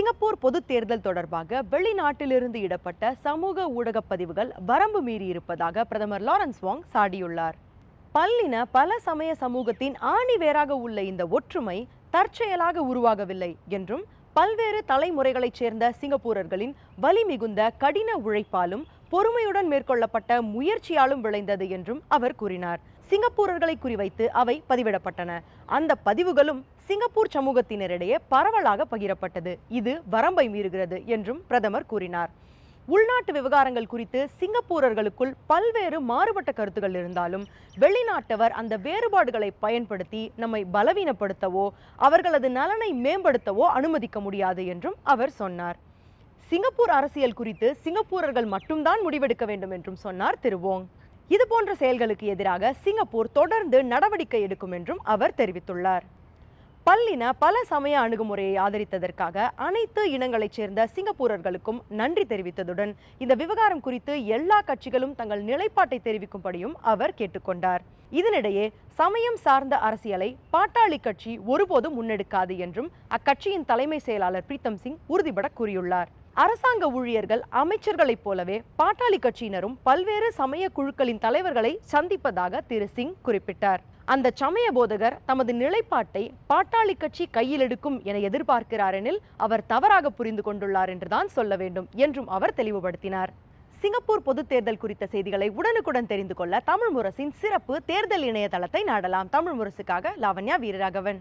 Singapore பொதுத் தேர்தல் தொடர்பாக வெளிநாட்டிலிருந்து இடப்பட்ட சமூக ஊடக பதிவுகள் வரம்பு மீறி இருப்பதாக பிரதமர் லாரன்ஸ் வாங் சாடியுள்ளார். பல்லின பல சமய சமூகத்தின் ஆணி வேறாக உள்ள இந்த ஒற்றுமை தற்செயலாக உருவாகவில்லை என்றும் பல்வேறு தலைமுறைகளைச் சேர்ந்த சிங்கப்பூரர்களின் வலி மிகுந்த கடின உழைப்பாலும் பொறுமையுடன் மேற்கொள்ளப்பட்ட முயற்சியாலும் விளைந்தது என்றும் அவர் கூறினார். சிங்கப்பூரர்களை குறிவைத்து அவை பதிவிடப்பட்டன. அந்த பதிவுகளும் சிங்கப்பூர் சமூகத்தினரிடையே பரவலாக பகிரப்பட்டது. இது வரம்பை மீறுகிறது என்றும் பிரதமர் கூறினார். உள்நாட்டு விவகாரங்கள் குறித்து சிங்கப்பூரர்களுக்குள் பல்வேறு மாறுபட்ட கருத்துகள் இருந்தாலும் வெளிநாட்டவர் அந்த வேறுபாடுகளை பயன்படுத்தி நம்மை பலவீனப்படுத்தவோ அவர்களது நலனை மேம்படுத்தவோ அனுமதிக்க முடியாது என்றும் அவர் சொன்னார். சிங்கப்பூர் அரசியல் குறித்து சிங்கப்பூரர்கள் மட்டும்தான் முடிவெடுக்க வேண்டும் என்றும் சொன்னார் திரு வோங் இது போன்ற செயல்களுக்கு எதிராக சிங்கப்பூர் தொடர்ந்து நடவடிக்கை எடுக்கும் என்றும் அவர் தெரிவித்துள்ளார். பல்லின பல சமய அணுகுமுறையை ஆதரித்ததற்காக அனைத்து இனங்களைச் சேர்ந்த சிங்கப்பூரர்களுக்கும் நன்றி தெரிவித்ததுடன் இந்த விவகாரம் குறித்து எல்லா கட்சிகளும் தங்கள் நிலைப்பாட்டை தெரிவிக்கும்படியும் அவர் கேட்டுக்கொண்டார். இதனிடையே சமயம் சார்ந்த அரசியலை பாட்டாளி கட்சி ஒருபோதும் முன்னெடுக்காது என்றும் அக்கட்சியின் தலைமை செயலாளர் பிரீத்தம் சிங் உறுதிபட கூறியுள்ளார். அரசாங்க ஊழியர்கள் அமைச்சர்களைப் போலவே பாட்டாளி கட்சியினரும் பல்வேறு சமய குழுக்களின் தலைவர்களை சந்திப்பதாக திரு சிங் குறிப்பிட்டார். அந்த சமய போதகர் தமது நிலைப்பாட்டை பாட்டாளி கட்சி கையில் எடுக்கும் என எதிர்பார்க்கிறார் எனில் அவர் தவறாக புரிந்து கொண்டுள்ளார் என்றுதான் சொல்ல வேண்டும் என்றும் அவர் தெளிவுபடுத்தினார். சிங்கப்பூர் பொதுத் தேர்தல் குறித்த செய்திகளை உடனுக்குடன் தெரிந்து கொள்ள தமிழ் முரசின் சிறப்பு தேர்தல் இணையதளத்தை நாடலாம். தமிழ் முரசுக்காக லாவண்யா வீரராகவன்.